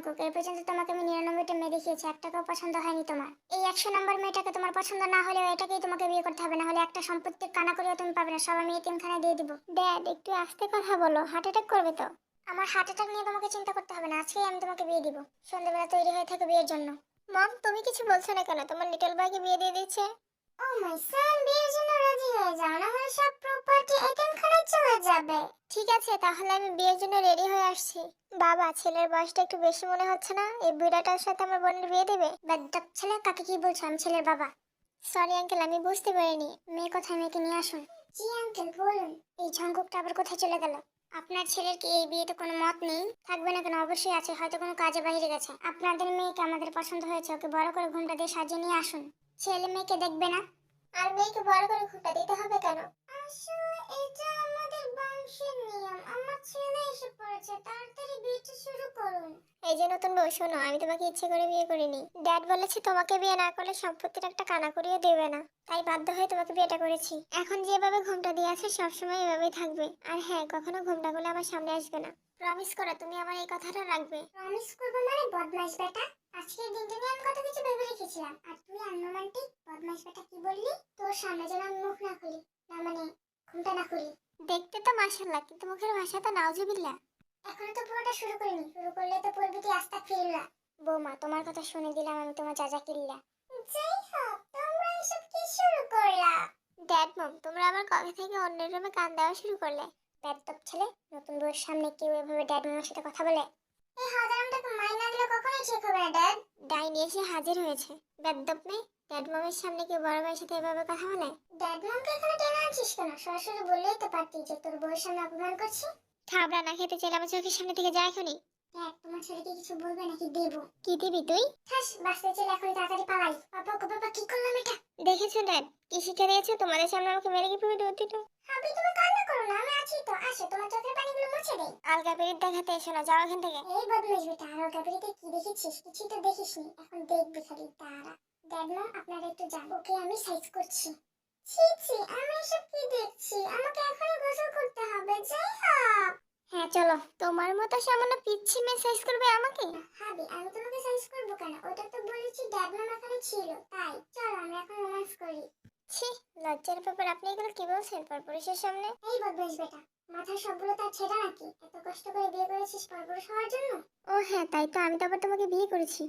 Jungkook এই পর্যন্ত তোমাকে আমি নিরানব্বইটা মেয়ে দেখিয়েছি একটাকেও পছন্দ হয়নি তোমার। এই একশো নম্বর মেয়েটাকে তোমার পছন্দ না হলেও এটাকেই তোমাকে বিয়ে করতে হবে না হলে একটা সম্পত্তির কানা করেও তুমি পাবে না, সব আমি এতিমখানায় দিয়ে দিব। ড্যাড, একটু আস্তে কথা বলো হার্ট অ্যাটাক করবে তো? আমার হার্ট অ্যাটাক নিয়ে তোমাকে চিন্তা করতে হবে না, আজকেই আমি তোমাকে বিয়ে দিব, সন্ধ্যেবেলা তৈরি হয়ে থাকো বিয়ের জন্য। মম, তুমি কিছু বলছো না কেন? তোমার লিটল বয়কে বিয়ে দিয়ে দিচ্ছে ও মাই সান বিয়ের জন্য রাজি হয়ে যাও, না হলে সব আছে তাহলে আমি বিয়ের জন্য রেডি হয়ে আসছি। বাবা ছেলের বয়সটা একটু বেশি মনে হচ্ছে না? এই বুড়াটার সাথে আমার বোনের বিয়ে দেবে? বাদ্দাপ ছেলে? কাকে কি বলছো আমি ছেলের বাবা? সরি আঙ্কেল আমি বুঝতে পারিনি। মেয়ে কোথায় মেয়েকে নিয়ে আসুন। জি আঙ্কেল বলুন। এই ঝঙ্কুকটা আবার কোথায় চলে গেল? আপনার ছেলের কি এই বিয়েতে কোনো মত নেই? থাকবে না কেন? অবশ্যই আছে হয়তো কোনো কাজে বাইরে গেছে। আপনাদের মেয়েকে আমাদের পছন্দ হয়েছে ওকে বড় করে ঘুমটা দিয়ে সাজিয়ে নিয়ে আসুন। ছেলে মেয়েকে দেখবে না? আর মেয়েকে বড় করে ঘুমটা দিতে হবে কেন? আসলে এটা বংশের নিয়ম আমার ছেলে এসে পড়েছে তাড়াতাড়ি বিয়েটা শুরু করুন। এই যে নতুন বউ শোনো আমি তোমাকে ইচ্ছে করে বিয়ে করিনি। ড্যাড বলেছে তোমাকে বিয়ে না করলে সম্পত্তির একটা কানা করিয়ে দেবে না। তাই বাধ্য হয়ে তোমাকে বিয়েটা করেছি। এখন যেভাবে ঘুমটা দিয়ে আছে সবসময় এভাবেই থাকবে। আর হ্যাঁ কখনো ঘুমটা করলে আমার সামনে আসবে না। প্রমিস করো তুমি আমার এই কথাটা রাখবে। প্রমিস করব মানে বদমাইশ বেটা? আজকের দিনটা নিয়ে আমি কত কিছু ভেবে রেখেছিলাম। আর তুই আনরোমান্টিক বদমাইশ বেটা কি বললি? তোর সামনে যেন আমি মুখ না খুলি। না মানে ঘুমটা না খুলি। দেখতে তো মাশাল্লাহ কিন্তু মুখের ভাষা তো নাউজুবিল্লাহ এখনও তো পুরোটা শুরু করিনি শুরু করলে তো পড়বি তুই আস্তা ফিরলা। বৌমা তোমার কথা শুনে দিলাম আমি তোমার চাচা কিল্লা। যাই হোক তোমরা এসব কি শুরু করলা? ড্যাড মম তোমরা আবার কবে থেকে অন্যের রুমে কান দেওয়া শুরু করলে? ব্যাদব ছেলে নতুন বউয়ের সামনে কেউ এভাবে ড্যাড মামার সাথে কথা বলে? এই হাজারামটাকে মাইনা দিলে কখনোই ঠিক হবে না ড্যাড। ডাইনি এসে হাজির হয়েছে। ব্যাদব মেয়ে ড্যাড মামের সামনে কেউ বড় ভাইয়ের সাথে এভাবে কথা বলে? ড্যাড মামকে এখানে টেনে আনছিস কেন? সরাসরি বললেই তো পারতি যে তোর বউয়ের সামনে অপমান করছি। খাবড়া না খেতে চাইলে আমার চোখের সামনে থেকে যায় এখনই। দেখ তোমার ছেলেকে কিছু বলবে নাকি দেবো? কি দিবি তুই? ঠাস বাঁচতে চাইলে এখনই তাড়াতাড়ি পালাই। বাবা গো বাবা কি করলাম এটা? দেখেছ ড্যাড কি শিক্ষা দিয়েছ? তোমাদের সামনে আমাকে মেরে কি পুরো দৌড় দিল? হাবি তুমি কান্না করো না আমি আছি তো। আসো তোমার চোখের পানিগুলো মুছে দেই। আলগা পেরিত দেখাতে এসো না যাও এখান থেকে। এই বদমাইশ বেটা আলগা পেরিতে কি দেখেছিস? কিছুই তো দেখিসনি। এখন দেখবি খালি তারা ড্যাড মম আপনারা একটু যান। ওকে আমি সাইজ করছি। ছি ছি আমি এসব কি দেখছি? আমাকে এখনই গোসল করতে হবে যাই হোক। হ্যাঁ চলো। তোমার মতো সামান্য পিচ্ছি মেয়ে সাইজ করবে আমাকে? হাবি আমি তোমাকে সাইজ করব কেন? ওটা তো বলেছি ড্যাড এখানে ছিল তাই। চলো আমরা এখন রোমান্স করি। ছি লজ্জার ব্যাপার। আপনি এগুলো কি বলছেন পরপুরুষের সামনে? এই বদমাইশ বেটা মাথার সবগুলো তার ছেঁড়া নাকি? এত কষ্ট করে বিয়ে করেছিস পরপুরুষ হওয়ার জন্য? ও হ্যাঁ তাই তো। আমি তো আবার তোমাকে বিয়ে করেছি।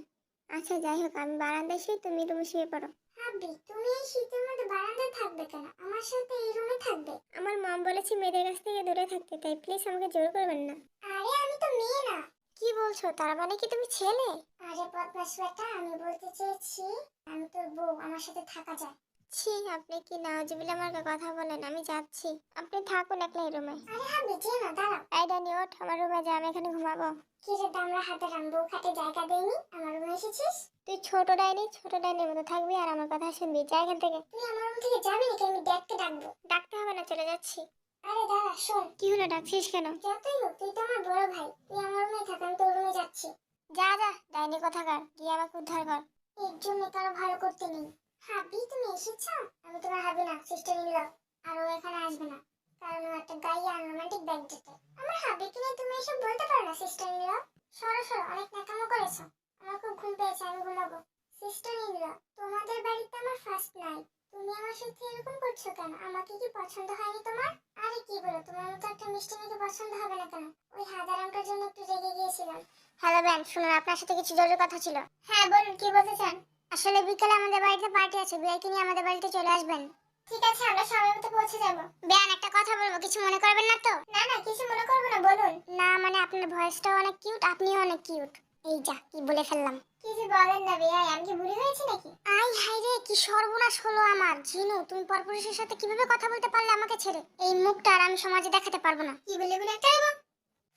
আচ্ছা যাই হোক আমি বারান্দায় শুই তুমি রুমে শুয়ে পড়ো। হাবি তুমি এই শীতের মধ্যে বারান্দায় থাকবে কেন? আমার সাথে এই রুমে থাকবে। আমার মম বলেছে মেয়েদের কাছ থেকে দূরে থাকতে তাই প্লিজ আমাকে জোর করবেন না। আরে আমি তো মেয়ে না। কি বলছো? তার মানে কি তুমি ছেলে? আরে বদমাস বেটা আমি বলতে চেয়েছি আমি তোর বউ আমার সাথে থাকা যায়। ছি আপনি কি নাজবিল আমার কথা বলেন? আমি যাচ্ছি। আপনি থাকুন একলাই রুমে। আরে হাবি যে না দাঁড়াও। এই ডানি ওঠ আমার রুমে যা আমি এখানে ঘুমাবো? কি রে দামরা হাতে রামবো খাটে জায়গা দেয়নি আমার রুমে এসেছিস? তুই ছোট ডাইনি ছোট ডাইনির মতো থাকবি আর আমার কথা শুনবি। যা এখান থেকে। তুই আমার রুম থেকে যাবি নাকি? আমি ড্যাডকে ডাকবো। ডাকতে হবে না চলে যাচ্ছি। আরে দাঁড়া শোন। কি হলো ডাকছিস কেন? যতই হোক তুই তো আমার বড় ভাই। তুই আমার রুমে থাক আমি তোর রুমে যাচ্ছি। যা যা ডাইনি কোথাকার গিয়ে আমাকে উদ্ধার কর। এর জন্য কারও ভালো করতে নেই। হাবি তুমি এসেছ? আমি তোমার হাবি না সিস্টার ইন ল আর ও এখানে আসবে না। কারণ ও একটা গাই আর রোমান্টিক ব্যাগ যেতে আমার হাবিকে নিয়ে তুমি এসব বলতে পারো না সিস্টার ইন ল সরো সরো অনেক নাকামো করেছ। আমার খুব ঘুম পেয়েছে আমি ঘুমাবো। সিস্টার ইন ল তোমাদের বাড়িতে আমার ফার্স্ট নাইট তুমি আমার সাথে এরকম করছ কেন? আমাকে কি পছন্দ হয়নি তোমার? আরে কি বলো তোমার মতো একটা মিষ্টি মেয়েকে পছন্দ হবে না কেন? ওই হাজারামটার জন্য একটু রেগে গিয়েছিলাম। হ্যালো ব্যান শুনুন আপনার সাথে কিছু জরুরি কথা ছিল। হ্যাঁ বলুন কি বলতে চান? আসলে বিকেলে আমাদের বাড়িতে পার্টি আছে বিয়াকে নিয়ে আমাদের বাড়িতে চলে আসবেন। ঠিক আছে আমরা সময় মতো পৌঁছে যাব। ব্যান একটা কথা বলব কিছু মনে করবেন না তো? না না কিছু মনে করব না বলুন। না মানে আপনার ভয়েসটাও অনেক কিউট আপনিও অনেক কিউট। এই যা কি বলে ফেললাম। কি যে বলেন না বিয়াই আমি কি বুড়ি হয়েছি নাকি? আই হাই রে কি সর্বনাশ হলো আমার। জিনু তুমি পরপুরুষের সাথে কীভাবে কথা বলতে পারলে আমাকে ছেড়ে? এই মুখটা আর আমি সমাজে দেখাতে পারব না। কি বলে বলে একটা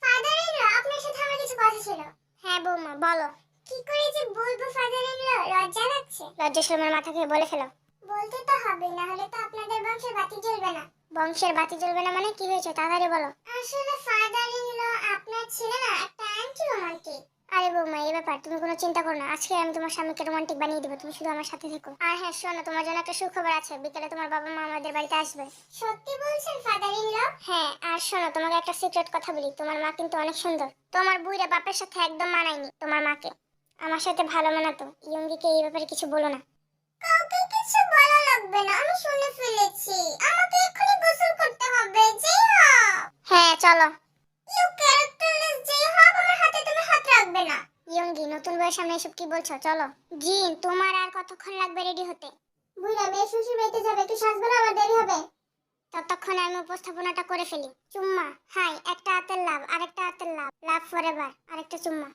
ফাদার ইন আপনার সাথে আমার কিছু কথা ছিল। হ্যাঁ বৌমা বলো। কি করে যে বলব ফাদার ইন লজ্জা লাগছে। লজ্জা শর্মার মাথা খেয়ে বলে ফেলো। বলতে তো হবে না হলে তো আপনাদের বংশের বাতি জ্বলবে না। বংশের বাতি জ্বলবে না মানে কি হয়েছে তাড়াতাড়ি বলো। আসলে ফাদার ইন ল আপনার ছিল না একটা অ্যান্টি রোমান্টিক আরে বৌমা এই ব্যাপার তুমি কোনো চিন্তা করো না। আজকে আমি তোমার স্বামীকে রোমান্টিক বানিয়ে দেবো তুমি শুধু আমার সাথে থেকো। আর হ্যাঁ শোনো তোমার জন্য একটা সুখবর আছে বিকেলে তোমার বাবা মা আমাদের বাড়িতে আসবে। সত্যি বলছেন ফাদার ইন ল হ্যাঁ আর শোনো তোমাকে একটা সিক্রেট কথা বলি তোমার মা কিন্তু অনেক সুন্দর। তোমার বুইরা বাপের সাথে একদম মানায়নি তোমার মাকে। আমার সাথে ভালো মানাতো ইয়ঙ্গিকে এই ব্যাপারে কিছু বলো না। কাউকে কিছু বলা লাগবে না আমি শুনে ফেলেছি। আমাকে এক্ষুনি গোসল করতে হবে জি হ্যাঁ চলো। ইউ ক্যারেক্টারলেস যে হব আমার হাতে তুমি হাত রাখবে না। ইয়ঙ্গি নতুন বউয়ের সামনে এসব কি বলছো? চলো। জিন তোমার আর কতক্ষণ লাগবে রেডি হতে? বুইরা মেয়ে শ্বশুর বাড়িতে যাবে একটু সাজবে না আমার দেরি হবে। ততক্ষণে আমি উপস্থাপনাটা করে ফেলি। চুম্মা হাই একটা হাতের লাভ আরেকটা হাতের লাভ। লাভ ফরএভার আরেকটা চুম্মা।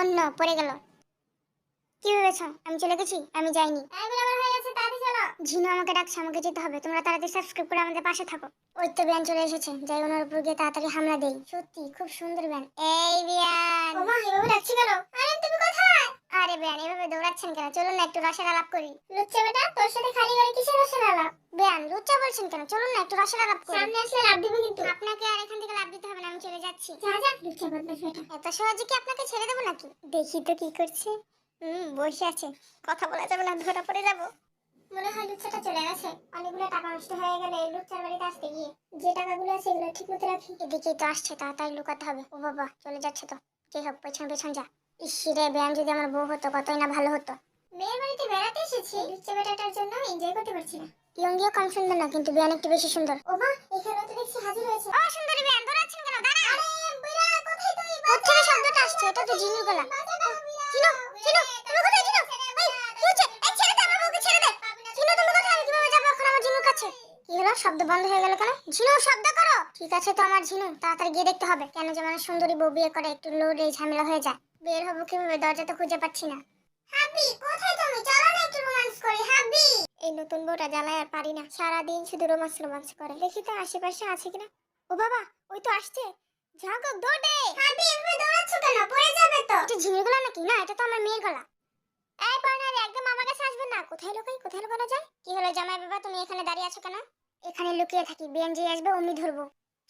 অন্য পড়ে গেল। কি ভেবেছ? আমি চলে গেছি? আমি যাইনি। ঝিনু আমাকে ডাকছে আমাকে যেতে হবে। তোমরা তাড়াতাড়ি সাবস্ক্রাইব করে আমাদের পাশে থাকো। ওই তো ব্যান চলে এসেছে। যাই ওনার উপর গিয়ে তাড়াতাড়ি হামলা দেই। সত্যি খুব সুন্দর ব্যান। এই ব্যান! ওমা এভাবে ডাকছি কেন? আরে তুমি কোথায়? আরে ব্যান এভাবে দৌড়াচ্ছেন কেন? চলুন না একটু রসের আলাপ করি। লুচ্চা বেটা তোর সাথে খালি করে কিসের রসের আলাপ? ব্যান লুচ্চা বলছেন কেন? চলুন না একটু রসের আলাপ করি। সামনে আসলে লাভ দিবে কিন্তু। আপনাকে আর এখান থেকে লাভ দিতে হবে না আমি চলে যাচ্ছি। যা যা লুচ্চা বদমাশ বেটা। এত সহজে কি আপনাকে ছেড়ে দেবো নাকি? দেখি তো কি করছে। হুম বসে আছে। কথা বলা যাবে না ধরা পড়ে যাব। মনে হয় লুচ্চাটা চলে গেছে। অনেকগুলো টাকা নষ্ট হয়ে গেলে এই লুচ্চার বাড়িতে আসতে গিয়ে যে টাকাগুলো আছে এগুলো ঠিক মতো রাখি। এদিকেই তো আসছে তাড়াতাড়ি লুকাতে হবে। ও বাবা চলে যাচ্ছে তো। হোক পেছন পেছন যা। ইসিরে ব্যায়াম যদি আমার বউ হতো কতই না ভালো হতো। মেয়ের বাড়িতে বেড়াতে এসেছি। লুচ্চা বেটাটার জন্য এনজয় করতে পারছি না। ইয়ঙ্গিও কম সুন্দর না কিন্তু বিয়ান একটু বেশি সুন্দর। ও মা এখানে তো দেখছি হাজির হয়েছে। ও সুন্দরী বিয়ান দৌড়াচ্ছেন কেন? দাঁড়া আরে বুইরা কোথায় তুমি কোথায় শব্দটা আসছে এটা তো জিনুর গলা। জিনু কি হলো? শব্দ বন্ধ হয়ে গেল কেন? ঝিনু শব্দ করো। ঠিক আছে তো আমার ঝিনু, তাড়াতাড়ি গিয়ে দেখতে হবে। কেন যে মানে সুন্দরী বউ বিয়ে করে, একটু লোডে ঝামেলা হয়ে যায়। বের হব কীভাবে? দরজা তো খুঁজে পাচ্ছি না। হাবি, কোথায় তুমি? চলো না একটু রোমান্স করি, হাবি। এই নতুন বউটা জ্বালায় আর পারি না। সারা দিন শুধু রোমান্স রোমান্স করে। দেখি তো আশেপাশে আছে কিনা। ও বাবা, ওই তো আসছে। ঝাঁকো দৌড়। হাবি, এভাবে দৌড়াচ্ছ কেন? পড়ে যাবে তো। এটা ঝিনুর গলা নাকি? না, এটা তো আমার মেয়ের গলা। এই একদম আমার কাছে আসবে না। কোথায় লুকাই? কোথায় লুকানো যায়? কি হলো জামাই বাবা, তুমি এখানে দাঁড়িয়ে আছো কেন? এখানে লুকিয়ে থাকি বিএনজি আসবে অমনি ধরবো।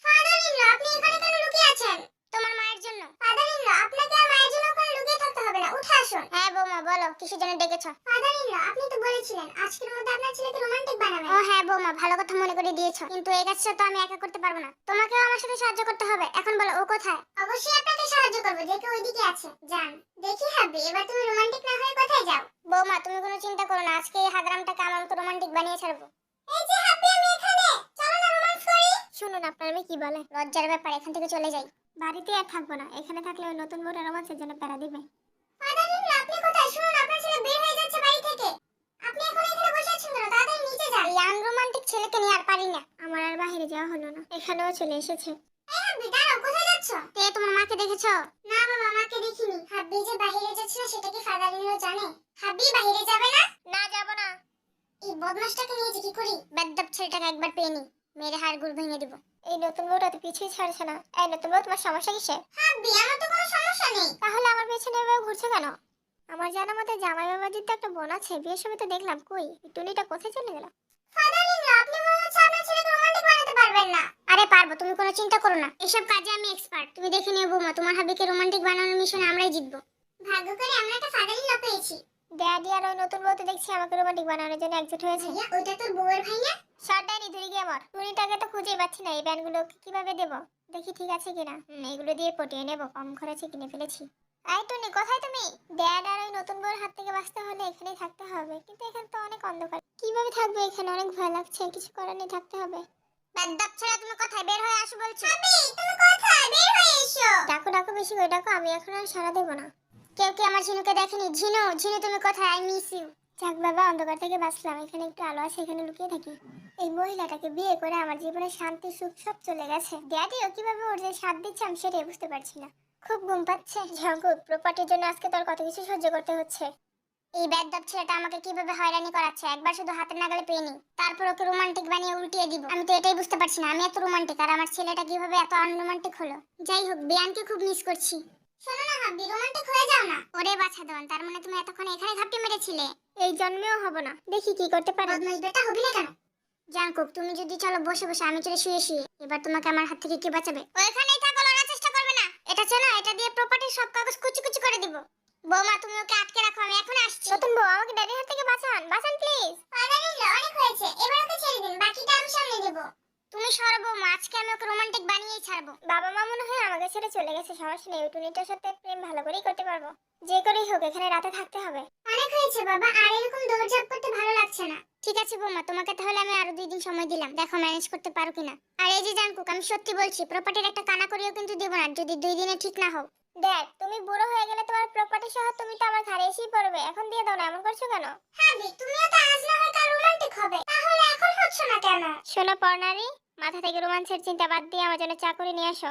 ফাদার ইন আপনি এখানে কেন লুকিয়ে আছেন? তোমার মায়ের জন্য। ফাদার ইন আপনাকে আর মায়ের জন্য ওখানে লুকিয়ে থাকতে হবে না। উঠে আসুন। হ্যাঁ বৌমা বলো কিসের জন্য ডেকেছো। ফাদার ইন আপনি তো বলেছিলেন আজকের মধ্যে আপনার ছেলেকে রোমান্টিক বানাবেন। ও হ্যাঁ বৌমা ভালো কথা মনে করে দিয়েছ। কিন্তু এই কাজটা তো আমি একা করতে পারব না। তোমাকেও আমার সাথে সাহায্য করতে হবে। এখন বলো ও কোথায়? অবশ্যই আপনাকে সাহায্য করব দেখে ওইদিকে আছে। যান দেখি হাবি এবার তুমি রোমান্টিক না হয়ে কোথায় যাও? বৌমা তুমি কোনো চিন্তা করো না আজকে এই হাদরামটাকে আমার মতো রোমান্টিক বানিয়ে ছাড়বো এই যে হাবি আমি এখানে চলো না রোমান্স করি শুনুন আপনার আমি কি বলে। লজ্জার ব্যাপার এখান থেকে চলে যাই। বাড়িতে আর থাকব না এখানে থাকলে ওই নতুন বউটা রোমান্সের জন্য প্যারা দিবে। আপনি কোথায়? শুনুন আপনার ছেলে বের হয়ে যাচ্ছে বাড়ি থেকে। আপনি এখন এখানে বসে আছেন কেন? তাড়াতাড়ি নিচে যান। এই আনরোমান্টিক ছেলেকে নিয়ে আর পারি না। আমার আর বাইরে যাওয়া হলো না। এখানেও চলে এসেছে। এই হাব্বি দাঁড়াও কোথায় যাচ্ছ? তে তোমার মাকে দেখেছ? না বাবা মাকে দেখিনি। হাব্বি যে বাইরে যাচ্ছে না সেটা কি ফাদার ইনলো জানে বাইরে যাবে না? না যাব না। এই বদমাশটাকে নিয়ে যে কি করি? বেদ্দাপ ছেলেটাকে একবার পেয়ে নি। মেরে হাড় গুড় ভেঙে দিব। এই নতুন বউটা তো পিছুই ছাড়ছে না। এই নতুন বউ তোমার সমস্যা কিসে? হাব্বি আমার তো কোনো সমস্যা নেই। তাহলে আমার পেছনে এভাবে ঘুরছে কেন? আমার জানা মতে জামাই বাবাজির তো একটা বোন আছে বিয়ের সময় তো দেখলাম কই টুনিটা কোথায় চলে গেল? আপনি হচ্ছে আপনার ছেলেকে রোমান্টিক বানাতে পারবেন না। আরে পারব তুমি কোনো চিন্তা করো না। এসব কাজে আমি এক্সপার্ট তুমি দেখে নিও বৌমা তোমার হাবিকে রোমান্টিক বানানোর মিশনে আমরাই জিতবো। ভাগ্য করে আমরা একটা ফাদার ইন পেয়েছি ড্যাডি আর ওই নতুন বউতে দেখছি আমাকে রোমান্টিক বানানোর জন্য একজোট হয়েছে। ওইটা তোর বউয়ের ভাই না শর্টটাই নি ধরে গিয়ে আমার টুনিটাকে তো খুঁজেই পাচ্ছি না এই ব্যান্ডগুলো কীভাবে দেব? দেখি ঠিক আছে কিনা। এগুলো দিয়ে পটিয়ে নেব কম খরচে কিনে ফেলেছি। এই টুনি কোথায় তুমি? ড্যাড আর ওই নতুন বউয়ের হাত থেকে বাঁচতে হলে এখানেই থাকতে হবে। কিন্তু এখানে তো অনেক অন্ধকার। কীভাবে থাকবে এখানে? অনেক ভয় লাগছে কিছু করার নেই থাকতে হবে। বাদ্দাপ ছাড়া তুমি কোথায়? বের হয়ে আসো বলছি। তুমি কোথায়? বের হয়ে এসো। ডাকো ডাকো বেশি করে ডাকো আমি এখন আর সারা দেবো না। কেউ কি আমার ঝিনুকে দেখেনি? ঝিনু ঝিনু তুমি কোথায়? আই মিস ইউ যাক বাবা অন্ধকার থেকে বাঁচলাম। এখানে একটু আলো আছে এখানে লুকিয়ে থাকি। এই মহিলাটাকে বিয়ে করে আমার জীবনে শান্তি সুখ সব চলে গেছে। ড্যাডিও কীভাবে ওর যে সাথ দিচ্ছে আমি সেটাই বুঝতে পারছি না। খুব ঘুম পাচ্ছে। ঝঙ্কুর প্রপার্টির জন্য আজকে তোর কত কিছু সহ্য করতে হচ্ছে। এই ব্যাদব ছেলেটা আমাকে কীভাবে হয়রানি করাচ্ছে? একবার শুধু হাতের নাগালে পেয়ে নি তারপর ওকে রোমান্টিক বানিয়ে উল্টিয়ে দিব। আমি তো এটাই বুঝতে পারছি না আমি এত রোমান্টিক আর আমার ছেলেটা কীভাবে এত আনরোমান্টিক হলো? যাই হোক বিয়ানকে খুব মিস করছি। শোনো না হাব্বি রোমান্টিক হয়ে যাও না। ওরে বাছা দেওয়ান তার মানে তুমি এতক্ষণ এখানে ঘাপটি মেরেছিলে? এই জন্মেও হব না। দেখি কি করতে পারি। বেটা হবি না কেন? জানকুক তুমি যদি চলো, বসে বসে, আমি চলে শুয়ে শুয়ে। এবার তোমাকে আমার হাত থেকে কে বাঁচাবে? ওইখানেই থাকো, লড়ার চেষ্টা করবে না। এটা চেনা এটা দিয়ে প্রপার্টির সব কাগজ কুচি কুচি করে দিব। বৌমা, তুমি ওকে আটকে রাখো, আমি এখন আসছি। নতুন বউ, আমাকে ড্যাডির হাত থেকে বাঁচান বাঁচান প্লিজ অনেক হয়েছে, এবার ওকে ছেড়ে দিন, বাকিটা আমি সামনে দেব তুমি সরব, আজকে আমি ওকে রোমান্টিক বানিয়েই ছাড়বো। বাবা মা মনে হয় আমাকে ছেড়ে চলে গেছে, সমস্যা নেই টুনিটার সাথে প্রেম ভালো করেই করতে পারব। যে করেই হোক, এখানে রাতে থাকতে হবে। অনেক হয়েছে বাবা, আর এরকম দৌড়ঝাঁপ করতে ভালো লাগছে না। ঠিক আছে বৌমা, তোমাকে তাহলে আমি আরও দুই দিন সময় দিলাম। দেখো ম্যানেজ করতে পারো কিনা। আর এই যে জানকুক, আমি সত্যি বলছি প্রপার্টির একটা কানা করিও কিন্তু দেবো না, যদি দুই দিনে ঠিক না হোক। দেখ, তুমি বুড়ো হয়ে গেলে তোমার প্রপার্টি সহ তুমি তো আমার ঘরে এসেই পড়বে। এখন দিয়ে দাও না, এমন করছ কেন? হ্যাঁ তুমিও তো আজ না হয় রোমান্টিক হবে। এখন হচ্ছে না কেন? শোনো পর্নারি মাথা থেকে রোমান্সের চিন্তা বাদ দিয়ে আমার জন্য চা করে নিয়ে আসো।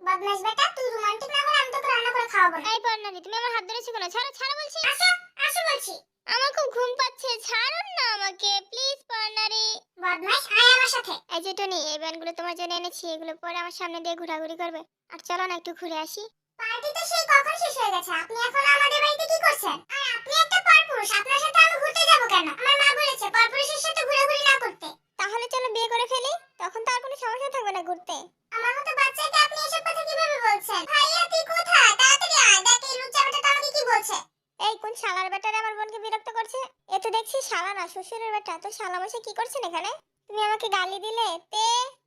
বদমাস বেটা তুই রোমান্টিক না হলে আমি তোকে রান্না করে খাওয়াবো এই পর্নারি তুমি আমার হাত ধরেছো কেন? ছাড়ো ছাড়ো বলছি। আসো আসো বলছি। আমার খুব ঘুম পাচ্ছে ছাড়ুন না আমাকে প্লিজ পর্নারি বদমাস আয় আমার সাথে। এই যে টনি এই ব্যান্ডগুলো তোমার জন্য এনেছি এগুলো পরে আমার সামনে দিয়ে ঘোরাঘুরি করবে। আর চলো না একটু ঘুরে আসি। পার্টি তো সেই কখন শেষ হয়ে গেছে? আপনি এখন আমাদের বাড়িতে কি করছেন? আর আপনি একটা পরপুরুষ আপনার সাথে আমি ঘুরতে যাব কেন আমার মা বলেছে পরপুরুষের সাথে ঘোরাঘুরি না করতে তাহলে চলো বিয়ে করে ফেলি তখন তো আর কোনো সমস্যা থাকবে না ঘুরতে আমার মতো বাচ্চাকে আপনি এসব কথা কীভাবে বলছেন ভাইয়া তুই কোথায় তাড়াতাড়ি আয় দেখ এই লুচ্চা বেটা আমাকে কি বলছে এই কোন শালার বেটারে আমার বোনকে বিরক্ত করছে এ তো দেখছি শালা না শ্বশুরের বেটা তো শালা বসে কি করছেন এখানে? তুমি আমাকে গালি দিলে? তে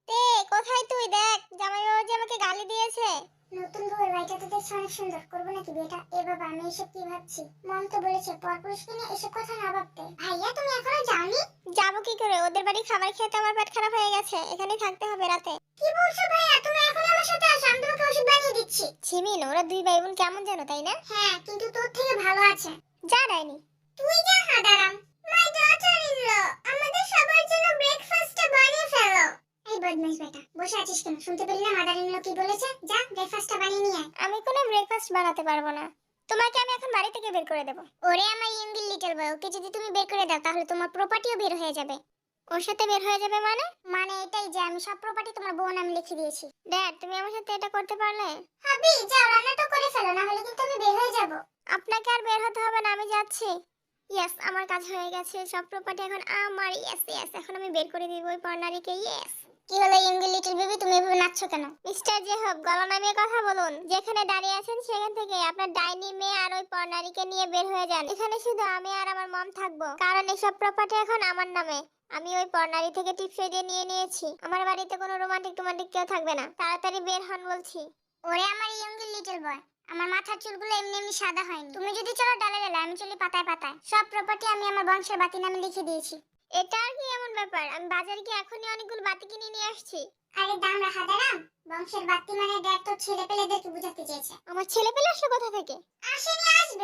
তে কোথায় তুই? দেখ জামাই বাবা যে আমাকে গালি দিয়েছে। নতুন বউয়ের বাড়িটা তো দেখছি অনেক সুন্দর। করব নাকি বিয়েটা? এ বাবা আমি এসব কি ভাবছি? মম তো বলেছে পরপুরুষকে নিয়ে এসব কথা না ভাবতে। ভাইয়া তুমি এখনও যাওনি? যাব কি করে? ওদের বাড়ি খাবার খেতে আমার পেট খারাপ হয়ে গেছে। এখানেই থাকতে হবে রাতে। কি বলছো ভাইয়া? তুমি এখন আমার সাথে আসো আমি তোমাকে ওষুধ বানিয়ে দিচ্ছি। ছিমিন ওরা দুই ভাই বোন কেমন জানো তাই না? হ্যাঁ কিন্তু তোর থেকে ভালো আছে। যা ডাইনি। তুই যা হাদারাম। মাই ডটার ইন ল আমাদের সবার জন্য ব্রেকফাস্টটা বানিয়ে ফেলো এই বদমাইশ বেটা বসে আছিস কেন? শুনতে পেলি না মাদার ইন ল কি বলেছে? যা ব্রেকফাস্টটা বানিয়ে নিয়ে আয়। আমি কোনো ব্রেকফাস্ট বানাতে পারব না। তোমাকে আমি এখন বাড়ি থেকে বের করে দেবো। ওরে আমার ইয়ঙ্গিল লিটল বয় ওকে যদি তুমি বের করে দাও তাহলে তোমার প্রপার্টিও বের হয়ে যাবে। ওর সাথে বের হয়ে যাবে মানে? মানে এটাই যে আমি সব প্রপার্টি তোমার বোন আমি লিখে দিয়েছি। ড্যাড তুমি আমার সাথে এটা করতে পারলে? হাবি যাও রান্নাটা করে ফেলো না হলে কিন্তু আমি বের হয়ে যাব। আপনাকে আর বের হতে হবে না আমি যাচ্ছি। ইয়েস আমার কাজ হয়ে গেছে সব প্রপার্টি এখন আমার। ইয়েস ইয়েস এখন আমি বের করে দিব ওই পর্নারিকে ইয়েস কি হলো ইয়ঙ্গিল লিটল বেবি, তুমি এভাবে নাচছো কেন? মিস্টার জেহব গলা নামিয়ে কথা বলুন। যেখানে দাঁড়িয়ে আছেন, সেখান থেকে আপনার ডাইনি মেয়ে আর ওই পর্নারিকে নিয়ে বের হয়ে যান। এখানে শুধু আমি আর আমার মম থাকব। কারণ এসব প্রপার্টি এখন আমার নামে। আমি ওই পর্নারি থেকে টিপসই দিয়ে নিয়ে নিয়েছি। আমার বাড়িতে কোনো রোমান্টিক টোমান্টিক কেউ থাকবে না। তাড়াতাড়ি বের হন বলছি। ওরে আমার ইয়ঙ্গিল লিটল বয়, আমার মাথার চুলগুলো এমনি এমনি সাদা হয়নি। তুমি যদি চলো ডালে ডালে, আমি চলি পাতায় পাতায়। সব প্রপার্টি আমি আমার বংশের বাতি নামে লিখে দিয়েছি। এটা কি এমন ব্যাপার? আমি বাজারে কি এখনই অনেকগুলো বাতি কিনে নিয়ে আসছি। আরে দাম রাখা দাঁড়াম বংশের বাতি মানে ড্যাড তো ছেলে পেলেদেরকে বুঝাতে চেয়েছে। আমার ছেলে পেলে আসে কোথা থেকে? আসেনি আসবে।